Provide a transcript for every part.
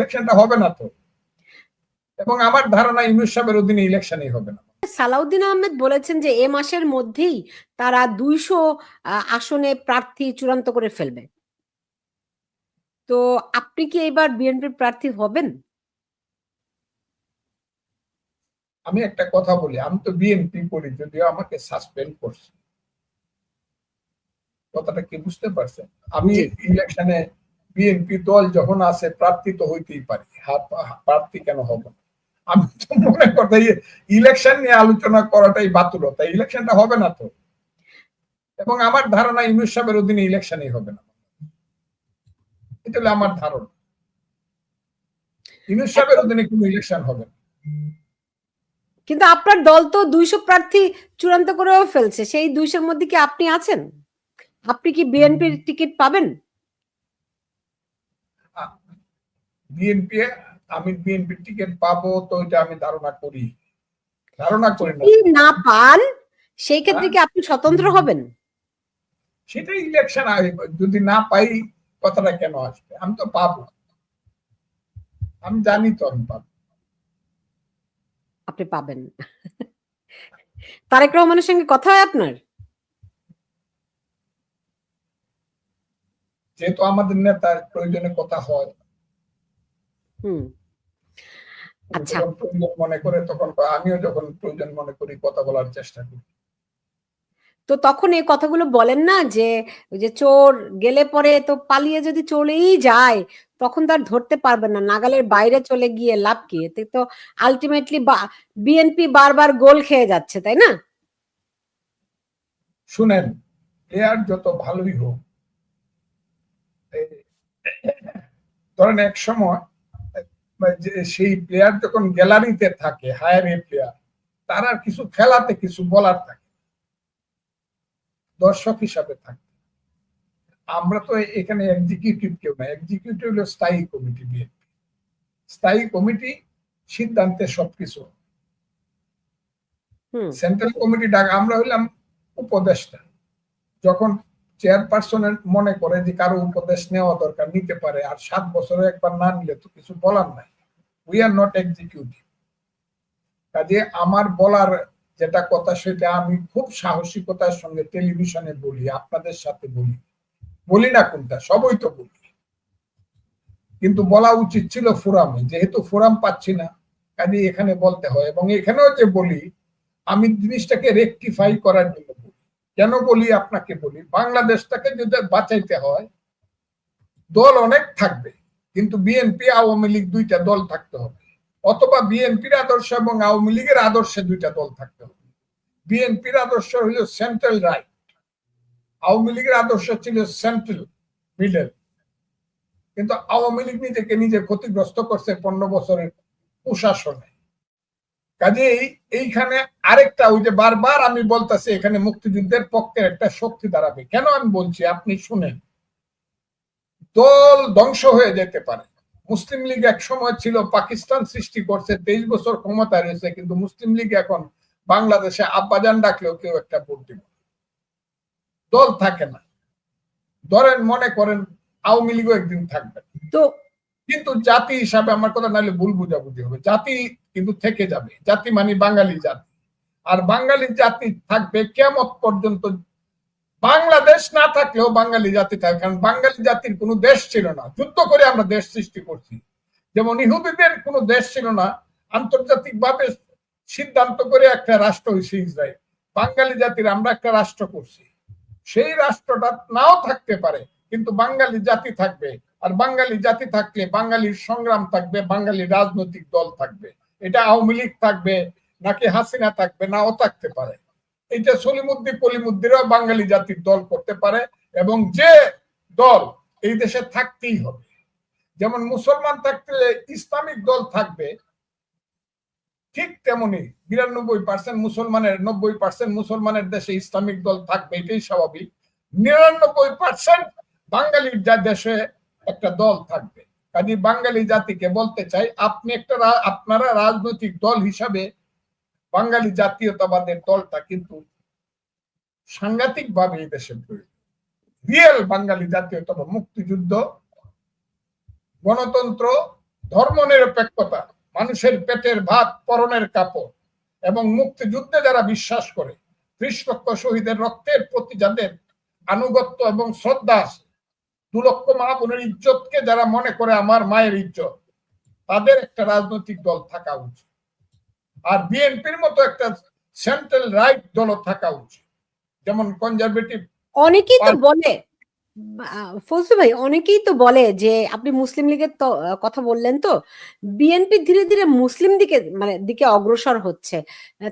ইলেকশনটা হবে না তো। এবং আমার ধারণা ইউনুস সাহেবের অধীনে ইলেকশনই হবে না। সালাউদ্দিন আহমেদ বলেছেন যে এ মাসের মধ্যেই তারা দুইশো আসনে প্রার্থী চূড়ান্ত করে ফেলবে। তো আপনি কি এবার বিএনপির প্রার্থী হবেন? আমি একটা কথা বলি আমি তো বিএনপি করি যদিও আমাকে সাসপেন্ড করছে। কথাটা কি বুঝতে পারছেন? আমি ইলেকশনে বিএনপি দল যখন আছে প্রার্থী তো হইতেই পারি। প্রার্থী কেন হব না? আমি তো মনে করতে ইলেকশন নিয়ে আলোচনা করাটাই বাতুলতা ইলেকশনটা হবে না তো। এবং আমার ধারণা ইউনুস সাহেবের অধীনে ইলেকশনই হবে না। এটা হলো আমার ধারণা। ইউনুস সাহেবের অধীনে কোনো ইলেকশন হবে না। কিন্তু আপনার দল তো দুইশো প্রার্থী চূড়ান্ত করেও ফেলছে। সেই দুইশোর মধ্যে কি আপনি আছেন? আপনি কি বিএনপির টিকিট পাবেন? বিএনপি আমি বিএনপি টিকিট পাবো তো এটা আমি ধারণা করি। ধারণা করি না। পান সেই ক্ষেত্রে কি আপনি স্বতন্ত্র হবেন? সেটা ইলেকশন যদি না পাই কথাটা কেন আসবে? আমি তো পাবো। আমি জানি তো আমি পাবো। আপনি পাবেন। তারেক রহমানের সঙ্গে কথা হয় আপনার? যেহেতু আমাদের নেতার প্রয়োজনে কথা হয়। হুম। আচ্ছা। মনে করে তখন আমিও যখন প্রয়োজন মনে করি কথা বলার চেষ্টা করি। তো তখন এই কথাগুলো বলেন না যে যে চোর গেলে পরে তো পালিয়ে যদি চলেই যায় তখন তার ধরতে পারবেন না। নাগালের বাইরে চলে গিয়ে লাভ কি? এতে তো আলটিমেটলি বিএনপি বারবার গোল খেয়ে যাচ্ছে তাই না? শুনেন প্লেয়ার যত ভালোই হোক ধরেন এক সময় সেই প্লেয়ার যখন গ্যালারিতে থাকে হায়ার এ প্লেয়ার তার আর কিছু খেলাতে কিছু বলার থাকে দর্শক হিসাবে থাকে আমরা তো এখানে এক্সিকিউটিভ কেউ না। এক্সিকিউটিভ হলো স্থায়ী কমিটি বিএনপি স্থায়ী কমিটি সিদ্ধান্তে সবকিছু। হুম। সেন্ট্রাল কমিটি ডাক আমরা হইলাম উপদেষ্টা। যখন চেয়ারপারসনের মনে করে যে কারও উপদেশ নেওয়া দরকার নিতে পারে আর সাত বছরে একবার না নিলে তো কিছু বলার নাই। উই আর নট এক্সিকিউটিভ কাজে আমার বলার যেটা কথা সেটা আমি খুব সাহসিকতার সঙ্গে টেলিভিশনে বলি, আপনাদের সাথে বলি। বলি না কোনটা, সবই তো বলি। কিন্তু বলা উচিত ছিল ফোরামে, যেহেতু ফোরাম পাচ্ছি না, কাজে এখানে বলতে হয়। এবং এখানেও যে বলি, আমি জিনিসটাকে রেকটিফাই করার জন্য বলি। কেন বলি, আপনাকে বলি, বাংলাদেশটাকে যদি বাঁচাইতে হয়, দল অনেক থাকবে। কিন্তু বিএনপি আওয়ামী লীগ দুইটা দল থাকতে হবে। অথবা বিএনপির আদর্শ এবং আওয়ামী লীগের আদর্শে দুইটা দল থাকতে হবে। বিএনপির আদর্শ হইল সেন্ট্রাল রাইট আওয়ামী লীগের আদর্শ ছিল সেন্ট্রাল মিডল কিন্তু আওয়ামী লীগ নিজেকে নিজে ক্ষতিগ্রস্ত করছে পনেরো বছরের প্রশাসনে। কাজেই এইখানে আরেকটা ওই যে বারবার আমি বলতেছি, এখানে মুক্তিযুদ্ধের পক্ষে একটা শক্তি দাঁড়াবে। কেন আমি বলছি? আপনি শুনেন। দল ধ্বংস হয়ে যেতে পারে। মুসলিম লীগ এক সময় ছিল পাকিস্তান সৃষ্টি করছে তেইশ বছর ক্ষমতায় রয়েছে কিন্তু মুসলিম লীগ এখন বাংলাদেশে আব্বাজান ডাকলেও কেউ একটা ভোট দিব দল থাকে না। ধরেন মনে করেন আওয়ামী লীগও একদিন থাকবে তো কিন্তু জাতি হিসাবে আমার কথা নাহলে ভুল বুঝাবুঝি হবে। জাতি কিন্তু থেকে যাবে। জাতি মানে বাঙালি জাতি। আর বাঙালি জাতি থাকবে কেমত পর্যন্ত বাংলাদেশ না থাকলেও বাঙালি জাতি থাকবে কারণ বাঙালি জাতির কোনো দেশ ছিল না। যুদ্ধ করে আমরা দেশ সৃষ্টি করছি। যেমন ইহুদিদের কোনো দেশ ছিল না আন্তর্জাতিক ভাবে সিদ্ধান্ত করে একটা রাষ্ট্র হয়েছে ইসরায়েল। বাঙালি জাতির আমরা একটা রাষ্ট্র করছি। সেই রাষ্ট্রটা নাও থাকতে পারে, কিন্তু বাঙালি জাতি থাকবে। আর বাঙালি জাতি থাকলে বাঙালির সংগ্রাম থাকবে, বাঙালি রাজনৈতিক দল থাকবে। এটা আওয়ামী লীগ থাকবে, নাকি হাসিনা থাকবে, নাও থাকতে পারে। এটা সলিমুদ্দি কলিমুদ্দিরাও বাঙালি জাতির দল করতে পারে এবং যে দল এই দেশে থাকতেই হবে। যেমন মুসলমান থাকতে ইসলামিক দল থাকবে, ঠিক তেমনি বিরানব্বই পার্সেন্ট মুসলমানের, নব্বই পার্সেন্ট মুসলমানের দেশে ইসলামিক দল থাকবে, এটাই স্বাভাবিক। নিরানব্বই পার্সেন্ট বাঙালির যা দেশে একটা দল থাকবে। কাজে বাঙালি জাতিকে বলতে চাই, আপনি একটা আপনারা রাজনৈতিক দল হিসাবে বাঙালি জাতীয়তাবাদের দলটা কিন্তু সাংঘাতিক ভাবে দেশে রিয়েল বাঙালি জাতীয়তাবাদ, মুক্তিযুদ্ধ, গণতন্ত্র ধর্ম নিরপেক্ষতা মানুষের পেটের ভাত, পরনের কাপড় এবং মুক্তিযুদ্ধে যারা বিশ্বাস করে ত্রিশ শহীদের রক্তের প্রতি যাদের আনুগত্য এবং শ্রদ্ধা আছে, দু লক্ষ মা বোনের ইজ্জতকে যারা মনে করে আমার মায়ের ইজ্জত, তাদের একটা রাজনৈতিক দল থাকা উচিত। আর বিএনপির মতো একটা সেন্ট্রাল রাইট দলও থাকা উচিত। যেমন কনজারভেটিভ অনেকেই তো বলে ফজলু ভাই অনেকেই তো বলে যে আপনি মুসলিম লীগের কথা বললেন তো বিএনপি ধীরে ধীরে মুসলিম দিকে মানে দিকে অগ্রসর হচ্ছে।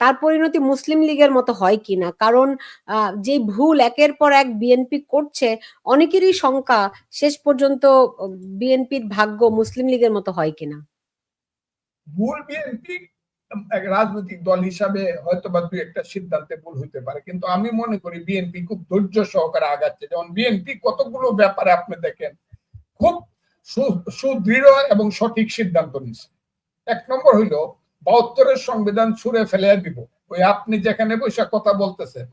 তার পরিণতি মুসলিম লীগের মতো হয় কিনা কারণ যে ভুল একের পর এক বিএনপি করছে অনেকেরই শঙ্কা শেষ পর্যন্ত বিএনপির ভাগ্য মুসলিম লীগের মতো হয় কিনা ভুল বিএনপি রাজনৈতিক দল হিসাবে হয়তো বা দুই একটা সিদ্ধান্তে ভুল হইতে পারে। কিন্তু আমি মনে করি বিএনপি খুব ধৈর্য সহকারে আগাচ্ছে। যেমন বিএনপি কতগুলো ব্যাপারে আপনি দেখেন, খুব সুদৃঢ় এবং সঠিক সিদ্ধান্ত নিচ্ছে এক নম্বর হইল, বাহাত্তরের সংবিধান ছুঁড়ে ফেলে দিব। ওই আপনি যেখানে বসে কথা বলতেছেন,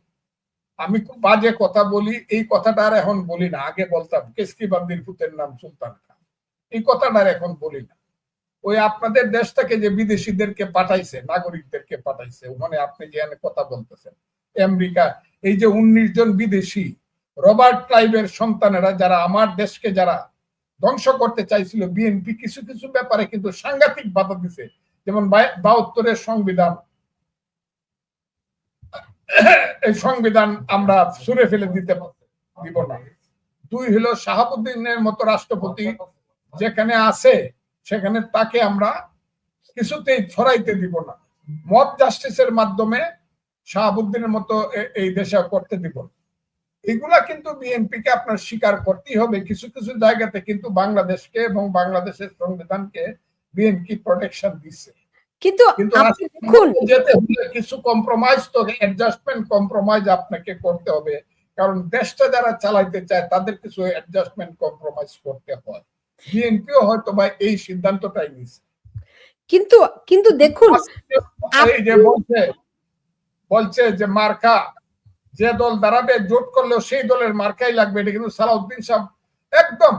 আমি খুব বাজে কথা বলি, এই কথাটা আর এখন বলি না। আগে বলতাম কেসকি বান্দির পুতের নাম সুলতান খান। এই কথাটা আর এখন বলি না। ওই আপনাদের দেশ থেকে যে বিদেশিদেরকে পাঠাইছে, নাগরিকদেরকে পাঠাইছে, ওখানে আপনি যেখানে কথা বলতেছেন, আমেরিকা, এই যে উনিশ জন বিদেশি, রবার্ট ক্লাইভের সন্তানেরা যারা আমার দেশকে যারা ধ্বংস করতে চাইছিল বিএনপি কিছু কিছু ব্যাপারে কিন্তু সাংঘাতিক বাধা দিছে, যেমন বাহাত্তরের সংবিধান, এই সংবিধান আমরা সুরে ফেলে দিতে দিব না। দুই হলো শাহাবুদ্দিনের মতো রাষ্ট্রপতি যেখানে আছে সেখানে তাকে আমরা কিছুতেই ছড়াইতে দিব না। মত জাস্টিসের মাধ্যমে শাহাবুদ্দিনের মতো এই দেশে করতে দিব না। এগুলা কিন্তু বিএনপি কে আপনার স্বীকার করতেই হবে। কিছু কিছু জায়গাতে কিন্তু বাংলাদেশকে এবং বাংলাদেশের সংবিধানকে বিএনপি প্রোটেকশন দিচ্ছে কিন্তু যেতে হলে কিছু কম্প্রোমাইজ তো অ্যাডজাস্টমেন্ট কম্প্রোমাইজ আপনাকে করতে হবে। কারণ দেশটা যারা চালাইতে চায় তাদের কিছু অ্যাডজাস্টমেন্ট কম্প্রোমাইজ করতে হয়। বিএনপিও হয়তো বা এই সিদ্ধান্তটাই নিচ্ছে কিন্তু কিন্তু দেখুন এই যে বলছে বলছে যে মার্কা যে দল দাঁড়াবে জোট করলেও সেই দলের মার্কাই লাগবে এটা কিন্তু সালাউদ্দিন সাহেব একদম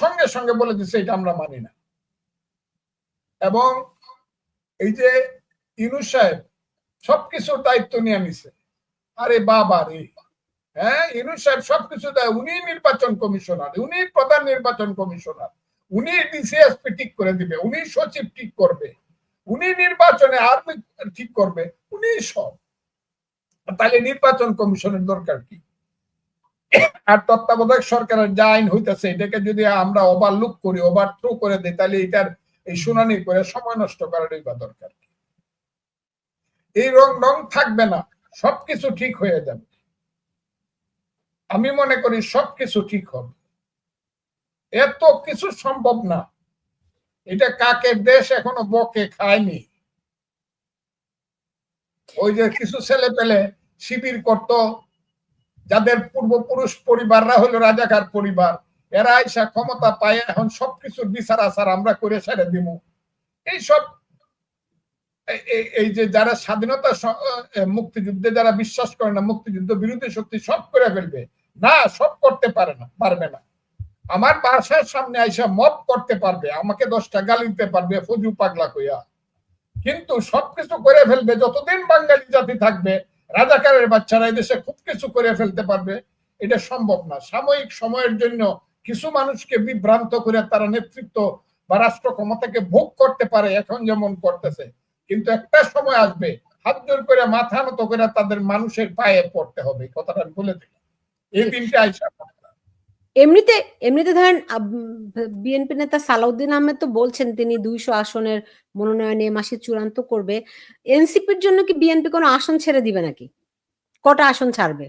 সঙ্গে সঙ্গে বলে দিচ্ছে এটা আমরা মানি না। এবং এই যে ইউনুস সাহেব সবকিছুর দায়িত্ব নিয়ে নিছে। আরে বাবা রে হ্যাঁ সাহেব সবকিছু দেয়। উনি নির্বাচন কমিশনার, উনি প্রধান নির্বাচন কমিশনার। উনি ডিসিএসপি ঠিক করে দিবে, উনি সচিব ঠিক করবে। উনি নির্বাচনে আর্মি ঠিক করবে, উনি সব। তাহলে নির্বাচন কমিশনের দরকার কি? আর তত্ত্বাবধায়ক সরকারের যা আইন হইতেছে, এটাকে যদি আমরা ওভারলুক করি ওভার থ্রু করে দিই, তাহলে এটার এই শুনানি করে সময় নষ্ট করারই বা দরকার? এই রং রং থাকবে না, সবকিছু ঠিক হয়ে যাবে। আমি মনে করি সবকিছু ঠিক হবে। এত কিছু সম্ভব না। এটা কাকের দেশ এখনও বকে খায়নি। ওই যে কিছু ছেলে পেলে শিবির করত, যাদের পূর্বপুরুষ পরিবাররা হলো রাজাকার পরিবার, এরা আইসা ক্ষমতা পায়, এখন সবকিছুর বিচার আচার আমরা করে সেরে দিব এইসব এই- যে যারা স্বাধীনতা মুক্তিযুদ্ধে যারা বিশ্বাস করে না, মুক্তিযুদ্ধ বিরোধী শক্তি সব করে ফেলবে। না, সব করতে পারে না, পারবে না। আমার বাসার সামনে আইসা মত করতে পারবে, আমাকে দশটা গালি দিতে পারবে, ফজু পাগলা কইয়া। কিন্তু সবকিছু করে ফেলবে, যতদিন বাঙালি জাতি থাকবে, রাজাকারের বাচ্চারা দেশে খুব কিছু করে ফেলতে পারবে, এটা সম্ভব না। সাময়িক সময়ের জন্য কিছু মানুষকে বিভ্রান্ত করে তারা নেতৃত্ব বা রাষ্ট্র ক্ষমতাকে ভোগ করতে পারে, এখন যেমন করতেছে। কিন্তু একটা সময় আসবে হাত জোর করে মাথা নত করে তাদের মানুষের পায়ে পড়তে হবে কথাটা আমি বলে দিলাম। এই দিনটা আইসা এমনিতে এমনিতে ধরেন বিএনপি নেতা সালাউদ্দিন আহমেদ তো বলছেন তিনি দুইশো আসনের মনোনয়ন এ মাসে চূড়ান্ত করবে। এনসিপির জন্য কি বিএনপি কোনো আসন ছেড়ে দিবে নাকি? কটা আসন ছাড়বে?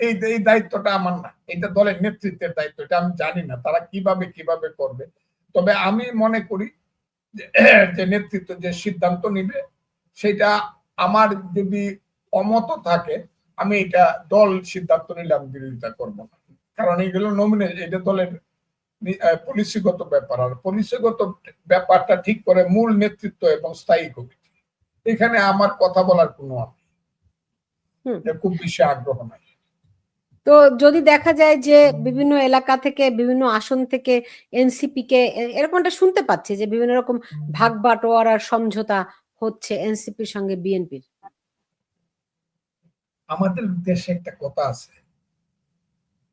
এই এই দায়িত্বটা আমার না। এটা দলের নেতৃত্বের দায়িত্ব এটা আমি জানি না তারা কীভাবে কীভাবে করবে। তবে আমি মনে করি যে নেতৃত্ব যে সিদ্ধান্ত নিবে সেটা আমার যদি অমত থাকে আমি এটা দল সিদ্ধান্ত নিলে আমি বিরোধিতা করব না। কারণ এইগুলো নমিনেট এটা দলের পলিসিগত ব্যাপার। আর পলিসিগত ব্যাপারটা ঠিক করে মূল নেতৃত্ব এবং স্থায়ী কমিটি। এখানে আমার কথা বলার কোনো। খুব বেশি আগ্রহ নাই। তো যদি দেখা যায় যে বিভিন্ন এলাকা থেকে বিভিন্ন আসন থেকে এনসিপি কে এরকমটা শুনতে পাচ্ছি যে বিভিন্ন রকম ভাগ বাটোয়ারার সমঝোতা হচ্ছে এনসিপির সঙ্গে বিএনপির আমাদের দেশে একটা কথা আছে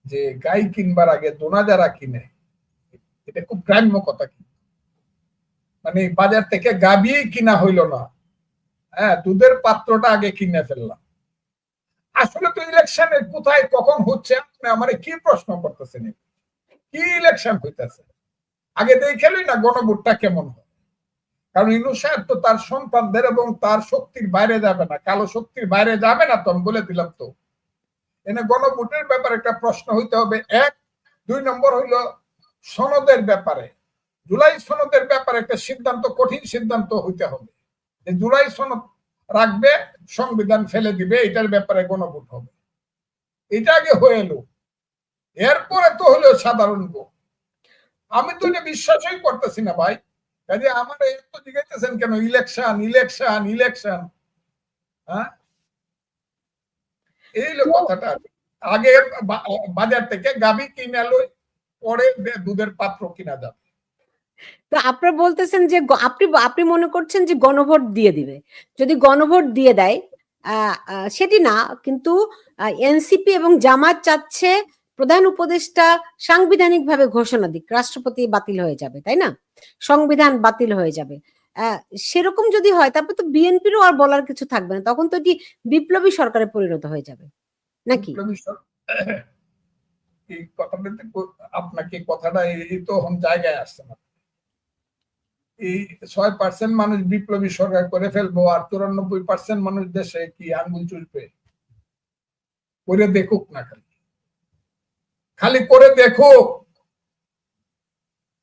যে গাই কিনবার আগে দোনা যারা কিনে। এটা খুব গ্রাম্য কথা কি মানে বাজার থেকে গাবিয়েই কিনা হইল না। হ্যাঁ দুধের পাত্রটা আগে কিনে ফেললাম। আসলে তো ইলেকশনে কোথায় কখন হচ্ছে, আপনি আমারে কি প্রশ্ন করতেছেন? কি ইলেকশন হইতেছে? আগে দেখেলই না গণভোটটা কেমন কারণ ইনু সাহেব তো তার সন্তানদের এবং তার শক্তির বাইরে যাবে না। কালো শক্তির বাইরে যাবে না তো, আমি বলে দিলাম তো। এনে গণভোটের ব্যাপারে একটা প্রশ্ন হইতে হবে। এক, দুই নম্বর হইল সনদের ব্যাপারে। জুলাই সনদের ব্যাপারে একটা সিদ্ধান্ত, কঠিন সিদ্ধান্ত হইতে হবে। যে জুলাই সনদ রাখবে, সংবিধান ফেলে দিবে, এটার ব্যাপারে গণভোট হবে। এটা আগে হয়ে এলো। এরপরে তো হলো সাধারণ ভোট আমি তো এটা বিশ্বাসই করতেছি না ভাই। কাজে আমার এত জিজ্ঞাসেন কেন? Election election election. হ্যাঁ? এই হলো কথাটা। আগে বাজার থেকে গাবি কিনে লই পরে দুধের পাত্র কিনা যাবে তো আপনারা বলতেছেন যে আপনি আপনি মনে করছেন যে গণভোট দিয়ে দিবে। যদি গণভোট দিয়ে দেয় সেটি না, কিন্তু এনসিপি এবং জামাত চাচ্ছে প্রধান উপদেষ্টা সাংবিধানিকভাবে ঘোষণা দিক, রাষ্ট্রপতি বাতিল হয়ে যাবে, তাই না? সংবিধান বাতিল হয়ে যাবে। সেরকম যদি হয়, তারপর তো বিএনপিরও আর বলার কিছু থাকবে না, তখন তো এটি বিপ্লবী সরকারে পরিণত হয়ে যাবে, নাকি? আপনাকে কথাটা এই- তো জায়গায় আসছে না। এই ছয় পার্সেন্ট মানুষ বিপ্লবী সরকার করে ফেলব আর চুরানব্বই পার্সেন্ট মানুষ দেশে কি আঙ্গুল চুষবে? করে দেখুক না খালি। খালি করে দেখুক।